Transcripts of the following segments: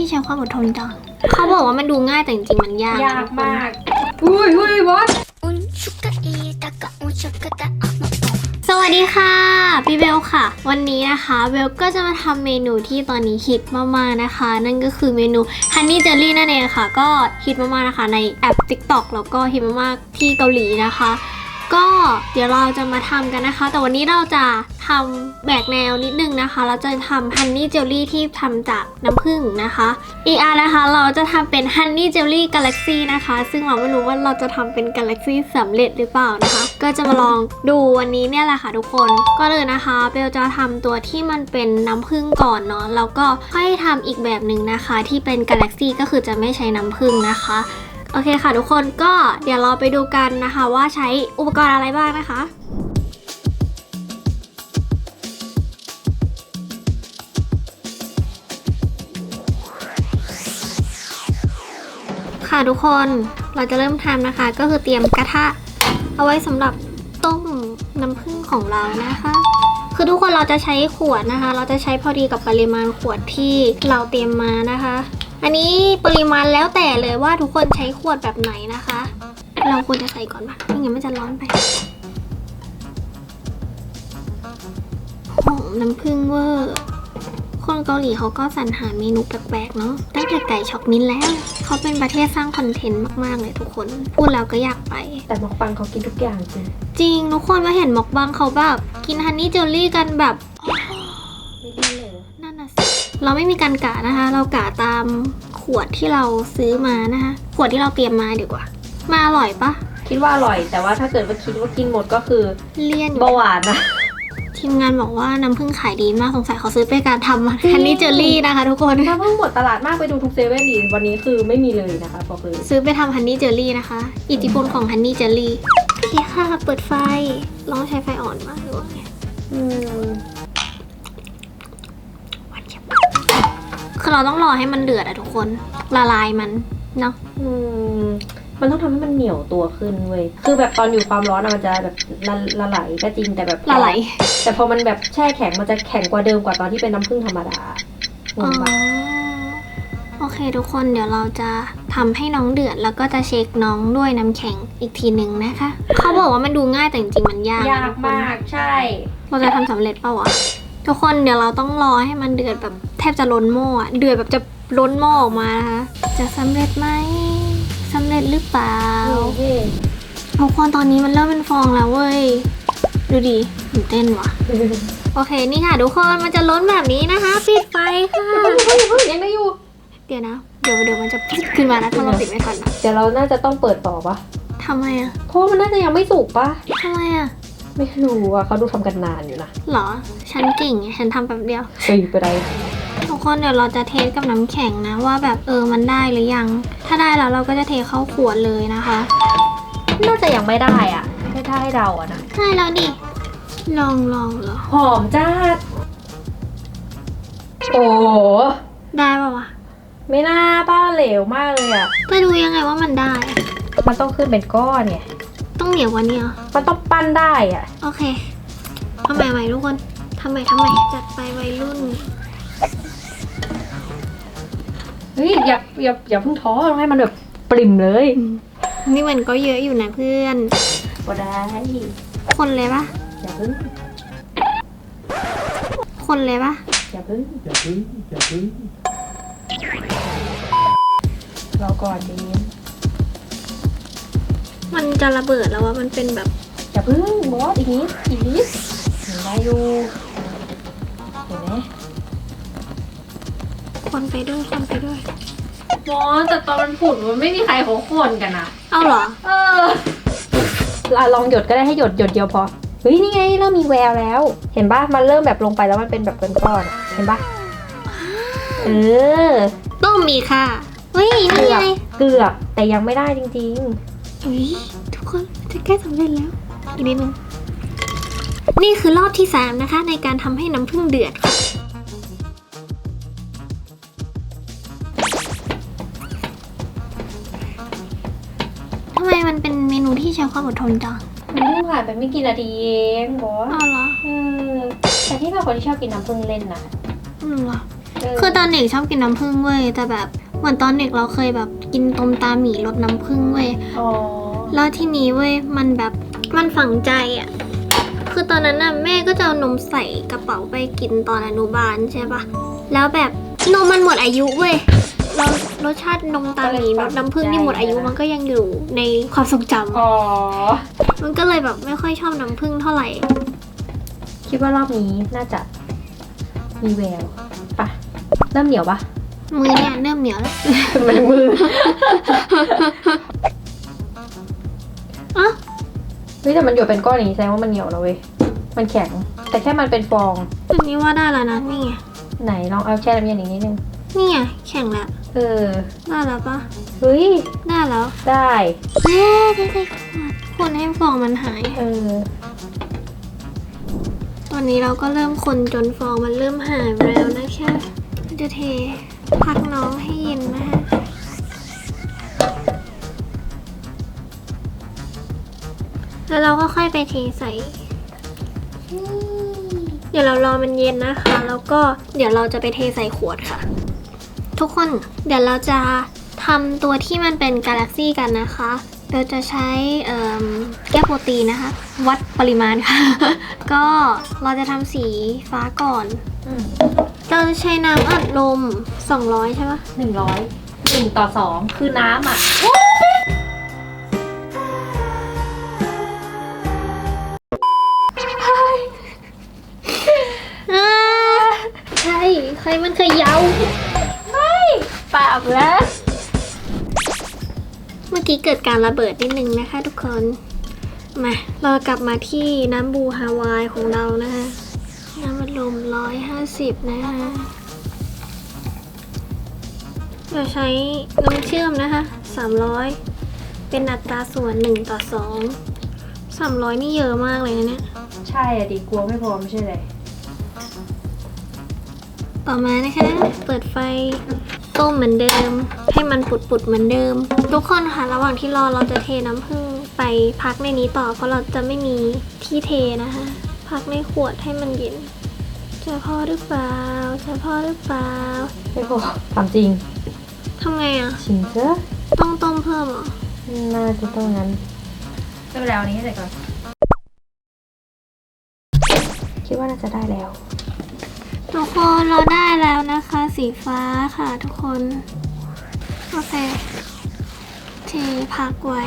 ที่ใช้ความอดทนจังเขาบอกว่ามันดูง่ายแต่จริงๆมันยากนะยากทุคนมาก อุ้ยอุ้ยบอสสวัสดีค่ะพี่เบลค่ะ วันนี้นะคะเบลก็จะมาทำเมนูที่ตอนนี้ฮิตมากๆนะคะ นั่นก็คือเมนู Honey Jelly นั่นเองค่ะ ก็ฮิตมากๆนะคะ ในแอป TikTok แล้วก็ฮิตมากๆที่เกาหลีนะคะ ก็เดี๋ยวเราจะมาทำกันนะคะ แต่วันนี้เราจะทำแบกแนวนิดนึงนะคะ เราจะทำฮันนี่เจลลี่ที่ทำจากน้ำผึ้งนะคะ อีกอันนะคะเราจะทำเป็นฮันนี่เจลลี่กาแล็กซี่นะคะ ซึ่งเราไม่รู้ว่าเราจะทำเป็นกาแล็กซี่สำเร็จหรือเปล่านะคะ ก็จะมาลองดูวันนี้เนี่ยแหละค่ะทุกคนก็เลยนะคะเบลจะทำตัวที่มันเป็นน้ำผึ้งก่อนเนาะแล้วก็ค่อยทำอีกแบบหนึ่งนะคะ ที่เป็นกาแล็กซี่ก็คือจะไม่ใช้น้ำผึ้งนะคะ โอเคค่ะทุกคนก็เดี๋ยวเราไปดูกันนะคะว่าใช้อุปกรณ์อะไรบ้างนะคะค่ะทุกคนเราจะเริ่มทำนะคะ ก็คือเตรียมกระทะเอาไว้สำหรับต้มน้ำผึ้งของเรานะคะ คือทุกคนเราจะใช้ขวดนะคะ เราจะใช้พอดีกับปริมาณขวดที่เราเตรียมมานะคะ อันนี้ปริมาณแล้วแต่เลยว่าทุกคนใช้ขวดแบบไหนนะคะ เราควรจะใส่ก่อนปะไม่งั้นมันจะร้อนไปหอมน้ำผึ้งเวอร์คนเกาหลีเขาก็สรรหาเมนูแปลกๆเนาะตั้งแต่ไก่ช็อกมิ้นท์แล้ว เขาเป็นประเทศสร้างคอนเทนต์มากๆเลยทุกคน พูดแล้วก็อยากไป แต่หมอกปังเขากินทุกอย่างจริง จริง ทุกคนมาเห็นมอกบังเขาแบบ กินฮันนี่เจลลี่กันแบบ เราไม่มีการกะนะคะ เรากะตามขวดที่เราซื้อมานะคะ ขวดที่เราเตรียมมาดีกว่า มาอร่อยปะคิดว่าอร่อย แต่ว่าถ้าเกิดว่าคิดว่ากินหมดก็คือเลี่ยนอยู่เบาหวานนะทีมงานบอกว่าน้ำผึ้งขายดีมากสงสัยเขาซื้อไปการทำฮันนี่เจลลี่นะคะ ทุกคนถ้าเพิ่งหมดตลาดมากไปดูทุกเซเว่นดีวันนี้คือไม่มีเลยนะคะบอกเลยซื้อไปทำฮันนี่เจลลี่นะคะ อิทธิพลของฮันนี่เจลลี่โอเคค่ะเปิดไฟลองใช้ไฟอ่อนมากหรือว่าไงอืม หวานเจี๊ยบ คือเราต้องรอให้มันเดือดอะทุกคน ละลายมันเนาะอืมมันต้องทำให้มันเหนียวตัวขึ้นเว้ย คือแบบตอนอยู่ความร้อนอะมันจะแบบละละไหลก็จริงแต่แบบละไหลแต่พอมันแบบแช่แข็งมันจะแข็งกว่าเดิมกว่าตอนที่เป็นน้ำผึ้งธรรมดางอ๋องปะโอเคทุกคนเดี๋ยวเราจะทำให้น้องเดือดแล้วก็จะเช็คน้องด้วยน้ำแข็งอีกทีหนึ่งนะคะ เขาบอกว่ามันดูง่ายแต่จริงๆมันยากนะยากทุคนมากใช่ เราจะทำสำเร็จเปล่าวะ ทุกคนเดี๋ยวเราต้องรอให้มันเดือดแบบแทบจะล้นหม้ออะเดือดแบบจะล้นหม้อออกมานะคะจะสำเร็จไหมสำเร็จหรือเปล่าโอเคทุกคนตอนนี้มันเริ่มเป็นฟองแล้วเว้ยดูดิตื่นเต้นว่ะโอเคนี่ค่ะทุกคนมันจะล้นแบบนี้นะคะปิดไฟค่ะเฮ้ยเฮ้ยยังได้อยู่ เดี๋ยวนะ เดี๋ยวเดี๋ยวมันจะขึ้นมานะถ้าเราปิดไว้ก่อนนะเดี๋ยวเราน่าจะต้องเปิดต่อปะทำไมอะเพราะว่ามันน่าจะยังไม่สุกปะทำไมอะ ไม่รู้อะเขาดูทำกันนานอยู่นะหรอ ฉันเก่งไงฉันทำแป๊บเดียว เฮ้ยไปได้ ทุกคนเดี๋ยวเราจะเทสกับน้ำแข็งนะ ว่าแบบเออมันได้หรือยัง ถ้าได้แล้วเราก็จะเทเข้าขวดเลยนะคะน่าจะยังไม่ได้อะ ไม่ถ้าให้เราอะนะ ได้แล้วดิ ลองลองเหรอ หอมจ้าดโอ้ได้ปะวะไม่น่าป้าเหลวมากเลยอะ จะดูยังไงว่ามันได้ มันต้องขึ้นเป็นก้อนไง ต้องเหนียวกว่านี้เหรอ มันต้องปั้นได้อะ โอเคทำใหม่ใหม่ทุกคนทำใหม่ทำใหม่จัดไปวัยรุ่น เฮ้ยอย่าอย่าอย่าเพิ่งท้อต้องให้มันแบบปริ่มเลยนี่มันก็เยอะอยู่นะเพื่อนก็ได้คนเลยปะอย่าเพิ่งคนเลยปะอย่าเพิ่งอย่าพึ่งอย่าพึ่งรอก่อนดี มันจะระเบิดแล้วว่ามันเป็นแบบอย่าเพิ่งบอสอีกนิดอีกนิดเห็นได้อยู่เห็นไหมคนไปด้วยคนไปด้วย บอสแต่ตอนมันผุดมันไม่มีใครเขาคนกันอะเอาเหรอ เอออะลองหยดก็ได้ให้หยดหยดเดียวพอเฮ้ยนี่ไงเริ่มมีแววแล้ว เห็นปะมันเริ่มแบบลงไปแล้วมันเป็นแบบเป็นก้อนอะเห็นปะเออต้มมีค่ะเฮ้ยเกืนี่อบไงเกือบแต่ยังไม่ได้จริงเฮ้ยทุกคนจะใกล้สำเร็จแล้ว อีกนิดนึง นี่คือรอบที่สามนะคะ ในการทำให้น้ำผึ้งเดือดค่ะทำไมมันเป็นเมนูที่ใช้ความอดทนจังๆมันเพิ่งผ่านไปไม่กี่นาทีเองบอสอ้าวเหรอเออแต่ที่เป็นคนที่ชอบกินน้ำผึ้งเล่นนะอืมเหรอ เออคือตอนเด็กชอบกินน้ำผึ้งเว้ยแต่แบบเหมือนตอนเด็กเราเคยแบบ กินต้มตาหมี่รสน้ำผึ้งเว้ยอ๋อแล้วทีนี้เว้ยมันแบบมันฝังใจอะคือตอนนั้นน่ะแม่ก็จะเอานมใส่กระเป๋าไปกินตอนอนุบาลใช่ปะแล้วแบบนมมันหมดอายุเว้ยแล้วรสชาตินมตาหมีรสน้ำผึ้งที่หมดอายุมันก็ยังอยู่ในความทรงจำอ๋อ มันก็เลยแบบไม่ค่อยชอบน้ำผึ้งเท่าไหร่ คิดว่ารอบนี้น่าจะมีแววปะเริ่มเหนียวปะ มือเนี่ยเริ่มเหนียวแล้วมันมืออะเฮ้ยแต่มันหยดเป็นก้อนอย่างนี้แสดงว่ามันเหนียวนะเว้ย มันแข็ง แต่แค่มันเป็นฟอง อันนี้ว่าได้แล้วนะนี่ไง ไหนลองเอาแช่น้ำเย็นอีกนิดนึง นี่ไงแข็งแล้ว เออ ได้แล้วปะเฮ้ย ได้แล้ว ได้ เย้ได้ได้ขวดคนให้ฟองมันหาย เออ ตอนนี้เราก็เริ่มคนจนฟองมันเริ่มหายไปแล้วนะคะจะเท พักน้องให้เย็นนะคะแล้วเราก็ค่อยไปเทใส่เดี๋ยวเรารอมันเย็นนะคะ แล้วก็เดี๋ยวเราจะไปเทใส่ขวดค่ะ ทุกคนเดี๋ยวเราจะทำตัวที่มันเป็นกาแล็กซี่กันนะคะ เราจะใช้เอิ่มแก้วโปรตีนนะคะ วัดปริมาณค่ะ ก็เราจะทำสีฟ้าก่อนอืมเราจะใช้น้ำอัดลม 200 ใช่ปะหนึ่งร้อยหนึ่งต่อสองคือน้ำอะ อ่าใช่ ใครมันเคยเยาปาบแล้ว เมื่อกี้เกิดการระเบิดนิดนึงนะคะทุกคน มาเรากลับมาที่น้ำบูฮาวายของเรานะคะน้ำอัดลม150นะคะเราใช้น้ำเชื่อมนะคะ300เป็นอัตราส่วน1ต่อ2 300นี่เยอะมากเลยนะเนี่ย ใช่อะดิกลัวไม่พอไม่ใช่เลย ต่อมานะคะ เปิดไฟต้มเหมือนเดิม ให้มันปุดๆเหมือนเดิม ทุกคนค่ะระหว่างที่รอเราจะเทน้ำผึ้งไปพักในนี้ต่อ เพราะเราจะไม่มีที่เทนะคะ พักในขวดให้มันเย็นจะพอหรือเปล่าจะพอหรือเปล่าไม่พอถามจริงทำไงอะ ชิมเถอะต้องต้มเพิ่มเหรอน่าจะต้องงั้นไม่เป็นไรเอาอันนี้ให้เสร็จก่อน คิดว่าน่าจะได้แล้ว ทุกคนเราได้แล้วนะคะ สีฟ้าค่ะทุกคน โอเคเทพักไว้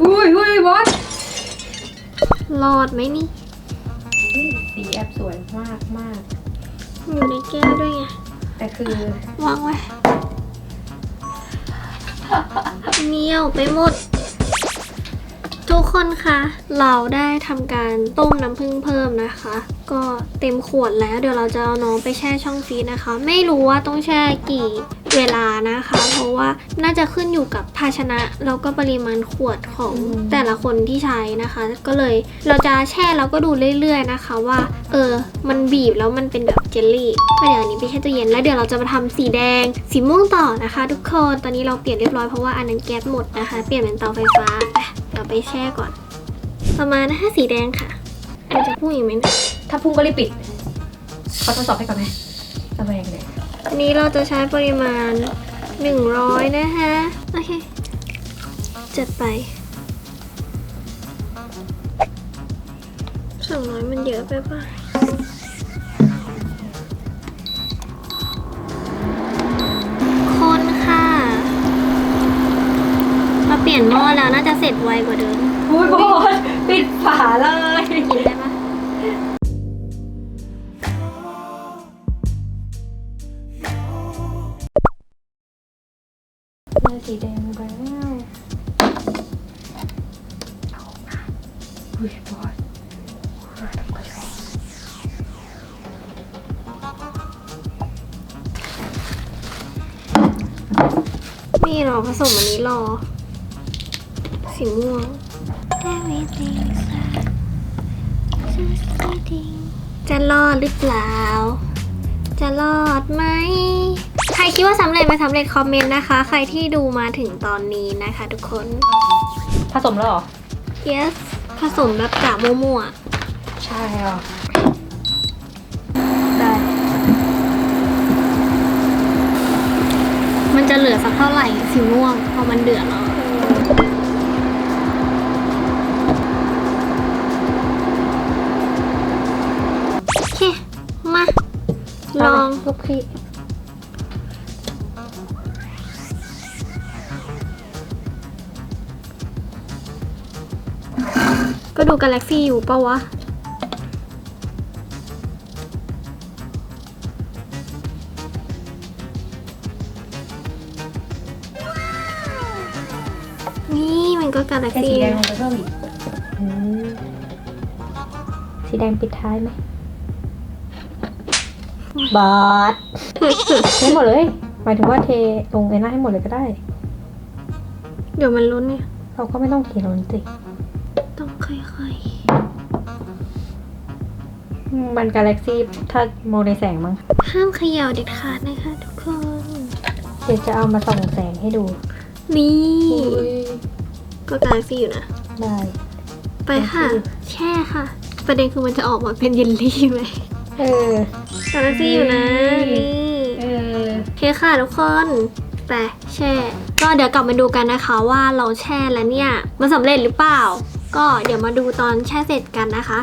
อุ้ยอุ้ยบอสรอดไหมนี่ สีแอบสวยมากมาก อยู่ในแก้วด้วยไง แต่คือวางไว้เหนียวไปหมด ทุกคนคะเราได้ทำการต้มน้ำผึ้งเพิ่มนะคะ ก็เต็มขวดแล้วเดี๋ยวเราจะเอาน้องไปแช่ช่องฟรีซนะคะ ไม่รู้ว่าต้องแช่กี่เวลานะคะ เพราะว่าน่าจะขึ้นอยู่กับภาชนะแล้วก็ปริมาณขวดของแต่ละคนที่ใช้นะคะ ก็เลยเราจะแช่แล้วก็ดูเรื่อยๆนะคะว่า เออ มันบีบแล้วมันเป็นแบบเจลลี่ก็เดี๋ยวอันนี้ไปแช่ตู้เย็นแล้วเดี๋ยวเราจะมาทำสีแดง สีม่วงต่อนะคะ ทุกคนตอนนี้เราเปลี่ยนเรียบร้อยเพราะว่าอันนั้นแก๊สหมดนะคะ เปลี่ยนเป็นเตาไฟฟ้า ไปเดี๋ยวไปแช่ก่อน ประมาณนะคะสีแดงค่ะมันจะพุ่งอีกไหมเนี่ยถ้าพุ่งก็รีบปิดเขาทดสอบให้ก่อนไหมระแวงเลยอันนี้เราจะใช้ปริมาณ 100 นะคะ โอเค จัดไปสองร้อยมันเยอะไปป่ะ ปลี่ยนหม้อแล้วน่าจะเสร็จไวกว่าเดิมอุ้ยบอสปิดฝาเลยกินได้ปะได้สีแดงแล้วอุ้ยบอสนี่รอผสมอันนี้รอ สีม่วง จะรอดหรือเปล่า จะรอดไหม ใครคิดว่าสำเร็จไหมสำเร็จคอมเมนต์นะคะ ใครที่ดูมาถึงตอนนี้นะคะทุกคน ผสมแล้วหรอ yes ผสมแบบกะมั่วใช่อะได้ มันจะเหลือสักเท่าไหร่สีม่วงพอมันเดือดแล้ว ลองลูกพี่ก็ดูกาแล็กซี่อยู่ปะวะ นี่มันก็กาแล็กแค่สีซี่แดงลงไปเพิ่มอีกอืมสีแดงปิดท้ายไหม บาดให้หมดเลยหมายถึงว่าเทลงไอ้หน้าให้หมดเลยก็ได้ เดี๋ยวมันล้นเนี่ย เราก็ไม่ต้องเทลงสิต้องค่อยมันกาแล็กซี่ถ้ามองในแสงมั้งๆห้ามเขย่าเด็ดขาดนะคะ ทุกคน เดี๋ยวจะเอามาส่องแสงให้ดูนี่อุ๊ยก็กาแล็กซี่อยู่นะ ได้ ไปค่ะกาแล็กซี่แช่ค่ะ ประเด็นคือมันจะออกมาเป็นเยลลี่ไหม เออกาแล็กซี่อยู่นะ นี่ นี่เออ โอเคค่ะทุกคนไปแช่ ก็เดี๋ยวกลับมาดูกันนะคะว่าเราแช่แล้วเนี่ยมันสำเร็จหรือเปล่า ก็เดี๋ยวมาดูตอนแช่เสร็จกันนะคะ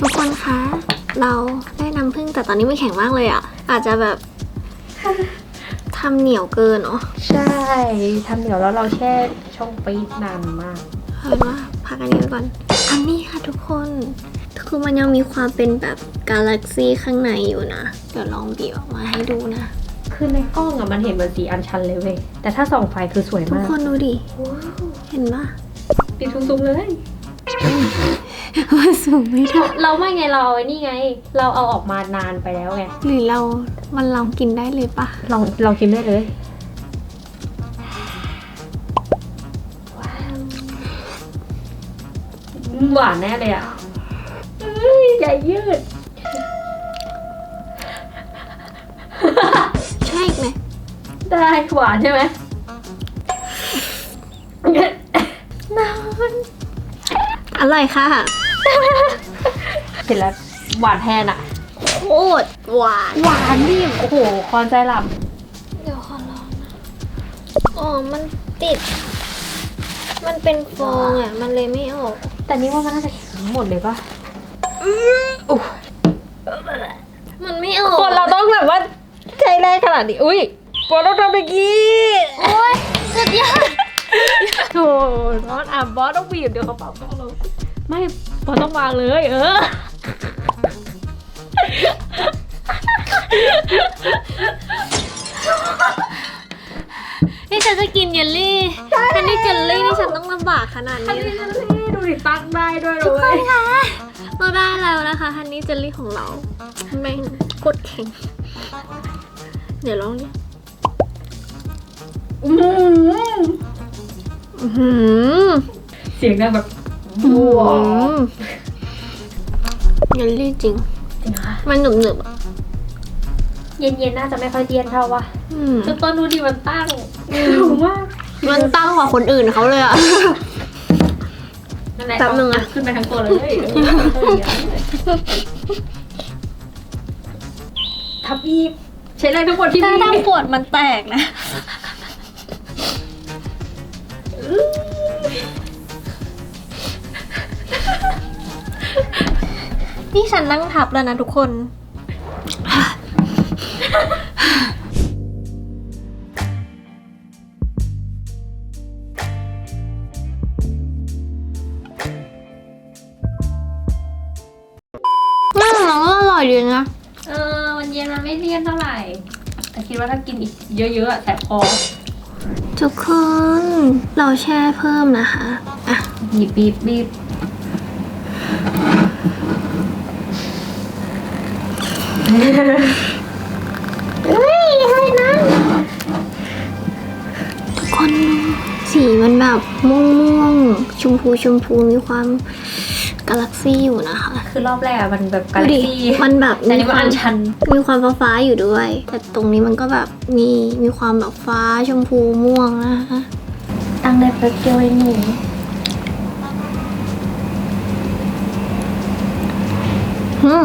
ทุกคนคะ เราได้น้ำผึ้งแต่ตอนนี้มันแข็งมากเลยอะ่ะ อาจจะแบบ ทำเหนียวเกินเนาะใช่ทำเหนียวแล้วเราแช่ช่องฟรีซนานมากเอาเป็นว่าพักอันนี้ไว้ก่อน อันนี้ค่ะทุกคน คือมันยังมีความเป็นแบบกาแล็กซี่ข้างในอยู่นะ เดี๋ยวลองบีบออกมาให้ดูนะ คือในกล้องอะมันเห็นเหมือนสีอันชันเลยเว้ย แต่ถ้าส่องไฟคือสวยทุกมากคนดูดิ เห็นปะปิดซูมๆเลย มันสูงไม่ได้เราไม่ไงเราเอาไอ้นี่ไง เราเอาออกมานานไปแล้วไง หรือเรา มันลองกินได้เลยปะลองลองชิมได้เลยหวานแน่เลยอะเอ้ยใหญ่ยืด ใช่อีกไหม ได้หวานใช่ไหมนานอร่อยค่ะ เสร็จแล้วหวานแทนอะโคตรหวาน หวานดิโอ้โห คอนใจหลับเดี๋ยวขอลองนะอ๋อ มันติด มันเป็นฟองอะ มันเลยไม่ออก แต่นี่ว่ามันน่าจะแข็งหมดเลยปะมันไม่ออกคนเราต้องแบบว่าใจแรงขนาดนี้ อุ้ยปวดเราทำแบบนี้โอ้ยสุดยอดโถบอสอะบอสต้องบีบเดี๋ยวเขาเป่ากล้องลง ไม่บอสต้องวางเลย เออ นี่ฉันจะกินเยลลี่อันนี้เจลลี่นี่ฉันต้องลำบากขนาดอันนี้นี้เลยดูดิตั้งได้ด้วยทุกเลคนยคะเราได้แล้วนะคะฮันนี่เจลลี่ของเราแม่งโคตรแข็ง เดี๋ยวลองดิอื้อหืออื้อหือเสียงดังแบบอื้อว้าหืวอ เยลลี่จริง จริงค่ะมันหนึบหนึบๆอะเย็นๆน่าจะไม่ค่อยเย็นเท่าวะอืมคือต้นดูดิมันตั้งสูงมากมันตั้งกว่าคนอื่นเขาเลยอะ นั่นแหละแป๊บนึงอะ ขึ้นไปทั้งตัวเลยเออทับอีกใช้แรงทั้งหมดที่ถ้ามีทำขวดมันแตกนะ นี่ฉันนั่งทับแล้วนะทุกคนอืมมันก็อร่อยดีนะ เออมันเย็นมันไม่เลี่ยนเท่าไหร่ แต่คิดว่าถ้ากินอีกเยอะๆอะแสบคอทุกคน เราแช่เพิ่มนะคะ อะบีบบีบบีบ เฮ้ยให้นะทุกคนดูสีมันแบบม่วงม่วงๆชมพูชมพูมีความกาแล็กซี่อยู่นะคะ คือรอบแรกอะมันแบบกาดูแล็กดิซี่มันแบบแต่นี่มันอันชัน มีความฟ้าฟ้าๆอยู่ด้วย แต่ตรงนี้มันก็แบบมีมีความแบบฟ้าชมพูม่วงนะคะ ตั้งได้แป๊บเดียวเองหนู อืม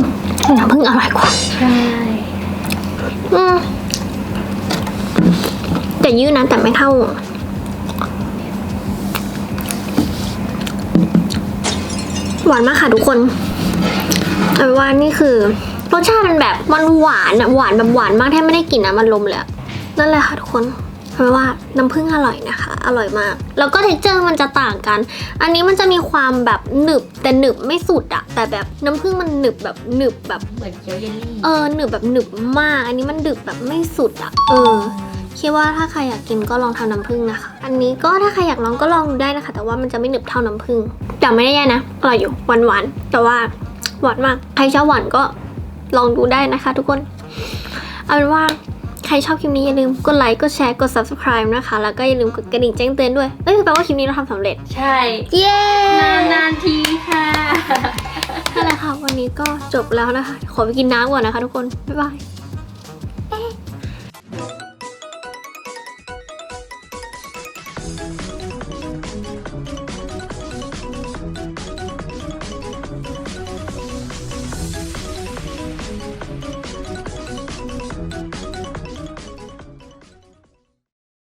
น้ำผึ้งอร่อยกว่า ใช่ อืมแต่ยืดนะแต่ไม่เท่า หวานมากค่ะทุกคนเอาเป็นว่านี่คือ รสชาติมันแบบมันหวานอะหวานแบบหวานมากแทบไม่ได้กลิ่นน้ำมันลมเลยอะนั่นแหละค่ะทุกคน เอาเป็นว่าน้ำผึ้งอร่อยนะคะ อร่อยมาก แล้วก็เท็กเจอร์มันจะต่างกัน อันนี้มันจะมีความแบบหนึบแต่หนึบไม่สุดอะแต่แบบน้ำผึ้งมันหนึบแบบหนึบแบบเหมือนเกี๊ยวเยลลี่เออหนึบแบบหนึบมาก อันนี้มันดึบแบบไม่สุดอะเออคิดว่าถ้าใครอยากกินก็ลองทำน้ำผึ้งนะคะ อันนี้ก็ถ้าใครอยากลองก็ลองดูได้นะคะ แต่ว่ามันจะไม่หนึบเท่าน้ำผึ้งแต่ไม่ได้แย่นะอร่อยอยู่หวานหวานๆแต่ว่าหวานมาก ใครชอบหวานก็ลองดูได้นะคะ ทุกคน เอาเป็นว่า ใครชอบคลิปนี้อย่าลืมกดไลค์กดแชร์กด subscribe นะคะ แล้วก็อย่าลืมกดกระดิ่งแจ้งเตือนด้วย เอ้ยแปลว่าคลิปนี้เราทำสำเร็จ ใช่ เย้นานๆทีค่ะ นั่นแหละค่ะวันนี้ก็จบแล้วนะคะ ขอไปกินน้ำก่อนนะคะทุกคน บ๊ายบาย